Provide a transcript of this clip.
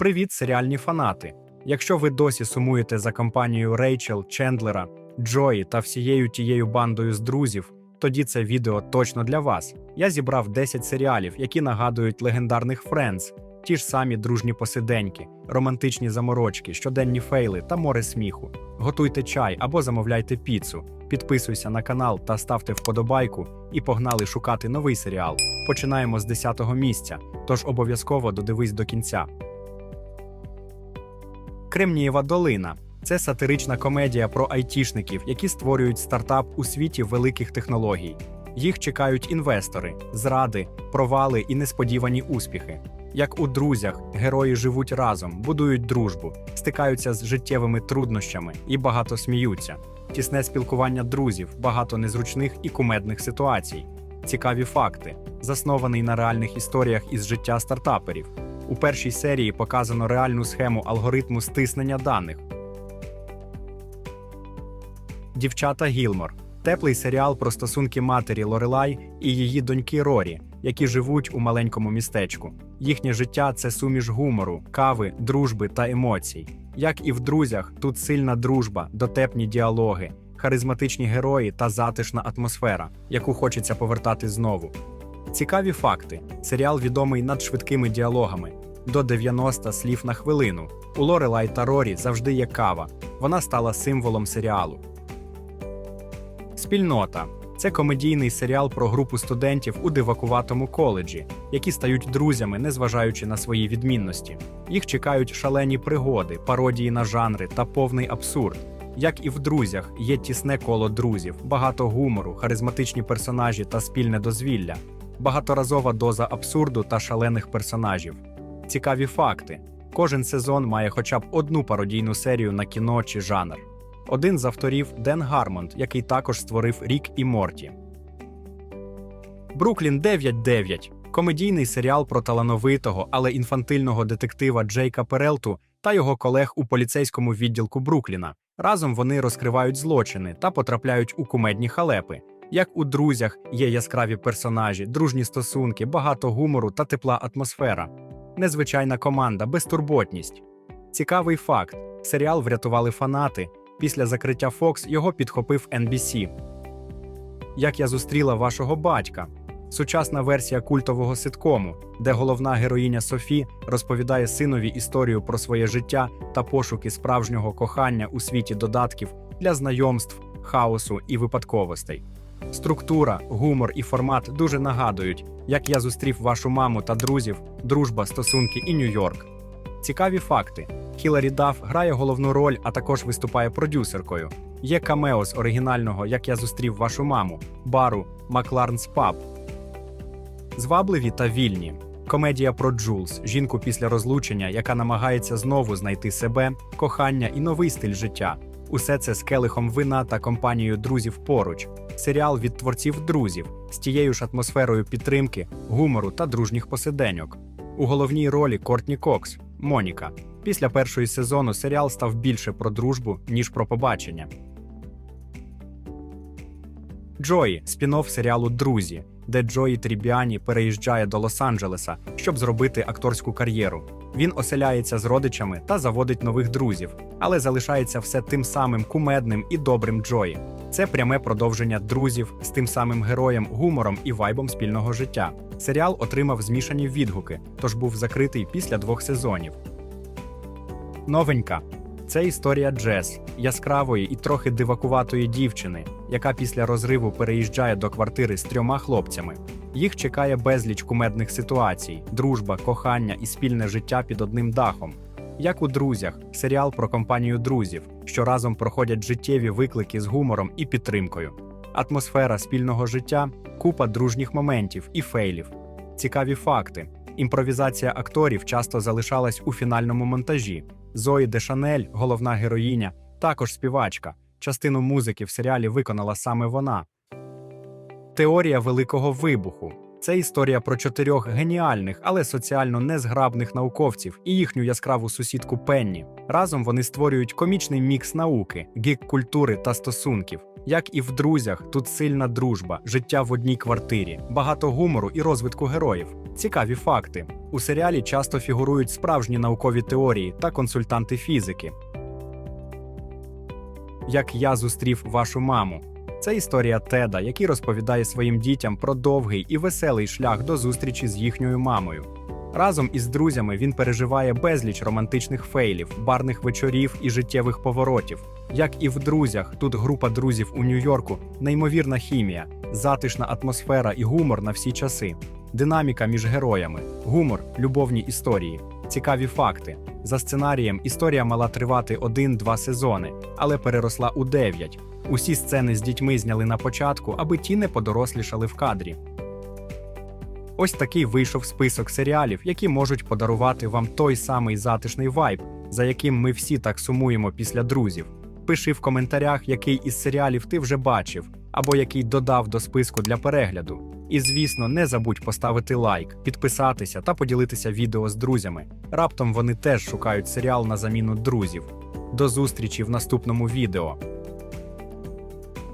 Привіт, серіальні фанати! Якщо ви досі сумуєте за компанією Рейчел, Чендлера, Джої та всією тією бандою з друзів, тоді це відео точно для вас. Я зібрав 10 серіалів, які нагадують легендарних Френдс, ті ж самі дружні посиденьки, романтичні заморочки, щоденні фейли та море сміху. Готуйте чай або замовляйте піцу. Підписуйся на канал та ставте вподобайку і погнали шукати новий серіал. Починаємо з 10-го місця, тож обов'язково додивись до кінця. Кремнієва долина це сатирична комедія про айтішників, які створюють стартап у світі великих технологій. Їх чекають інвестори, зради, провали і несподівані успіхи. Як у друзях, герої живуть разом, будують дружбу, стикаються з життєвими труднощами і багато сміються. Тісне спілкування друзів, багато незручних і кумедних ситуацій. Цікаві факти, заснований на реальних історіях із життя стартаперів. У першій серії показано реальну схему алгоритму стиснення даних. Дівчата Гілмор теплий серіал про стосунки матері Лорелай і її доньки Рорі, які живуть у маленькому містечку. Їхнє життя це суміш гумору, кави, дружби та емоцій. Як і в друзях, тут сильна дружба, дотепні діалоги, харизматичні герої та затишна атмосфера, яку хочеться повертати знову. Цікаві факти: серіал відомий над швидкими діалогами до 90 слів на хвилину. У Лорелай та Рорі завжди є кава. Вона стала символом серіалу. Спільнота це комедійний серіал про групу студентів у дивакуватому коледжі, які стають друзями, незважаючи на свої відмінності. Їх чекають шалені пригоди, пародії на жанри та повний абсурд. Як і в друзях, є тісне коло друзів, багато гумору, харизматичні персонажі та спільне дозвілля, багаторазова доза абсурду та шалених персонажів. Цікаві факти: кожен сезон має хоча б одну пародійну серію на кіно чи жанр. Один з авторів Ден Гармонд, який також створив Рік і Морті. Бруклін 9.9 комедійний серіал про талановитого, але інфантильного детектива Джейка Перелту та його колег у поліцейському відділку Брукліна. Разом вони розкривають злочини та потрапляють у кумедні халепи. Як у друзях є яскраві персонажі, дружні стосунки, багато гумору та тепла атмосфера. Незвичайна команда, безтурботність. Цікавий факт: серіал врятували фанати. Після закриття Fox його підхопив NBC. Як я зустріла вашого батька. Сучасна версія культового ситкому, де головна героїня Софі розповідає синові історію про своє життя та пошуки справжнього кохання у світі додатків для знайомств, хаосу і випадковостей. Структура, гумор і формат дуже нагадують, як я зустрів вашу маму та друзів, дружба, стосунки і Нью-Йорк. Цікаві факти: Хіларі Дафф грає головну роль, а також виступає продюсеркою. Є камео з оригінального Як я зустрів вашу маму, бару Макларнс Паб. Звабливі та вільні. Комедія про Джулс, жінку після розлучення, яка намагається знову знайти себе, кохання і новий стиль життя. Усе це з келихом вина та компанією друзів поруч. Серіал від творців друзів з тією ж атмосферою підтримки, гумору та дружніх посиденьок. У головній ролі Кортні Кокс, Моніка. Після першої сезону серіал став більше про дружбу, ніж про побачення. Джої спін-офф серіалу Друзі, де Джої Трібіані переїжджає до Лос-Анджелеса, щоб зробити акторську кар'єру. Він оселяється з родичами та заводить нових друзів, але залишається все тим самим кумедним і добрим Джої. Це пряме продовження друзів з тим самим героєм, гумором і вайбом спільного життя. Серіал отримав змішані відгуки, тож був закритий після двох сезонів. Новенька це історія Джес, яскравої і трохи дивакуватої дівчини, яка після розриву переїжджає до квартири з трьома хлопцями. Їх чекає безліч кумедних ситуацій, дружба, кохання і спільне життя під одним дахом. Як у друзях, серіал про компанію друзів, що разом проходять життєві виклики з гумором і підтримкою. Атмосфера спільного життя, купа дружніх моментів і фейлів. Цікаві факти. Імпровізація акторів часто залишалась у фінальному монтажі. Зої де Шанель, головна героїня, також співачка. Частину музики в серіалі виконала саме вона. Теорія Великого вибуху це історія про чотирьох геніальних, але соціально незграбних науковців і їхню яскраву сусідку Пенні. Разом вони створюють комічний мікс науки, гік культури та стосунків. Як і в друзях, тут сильна дружба, життя в одній квартирі, багато гумору і розвитку героїв. Цікаві факти. У серіалі часто фігурують справжні наукові теорії та консультанти фізики. Як я зустрів вашу маму. Це історія Теда, який розповідає своїм дітям про довгий і веселий шлях до зустрічі з їхньою мамою. Разом із друзями він переживає безліч романтичних фейлів, барних вечорів і життєвих поворотів. Як і в друзях, тут група друзів у Нью-Йорку, неймовірна хімія, затишна атмосфера і гумор на всі часи, динаміка між героями, гумор, любовні історії, цікаві факти. За сценарієм історія мала тривати один-два сезони, але переросла у дев'ять. Усі сцени з дітьми зняли на початку, аби ті не подорослішали в кадрі. Ось такий вийшов список серіалів, які можуть подарувати вам той самий затишний вайб, за яким ми всі так сумуємо після друзів. Пиши в коментарях, який із серіалів ти вже бачив, або який додав до списку для перегляду. І звісно, не забудь поставити лайк, підписатися та поділитися відео з друзями. Раптом вони теж шукають серіал на заміну друзів. До зустрічі в наступному відео.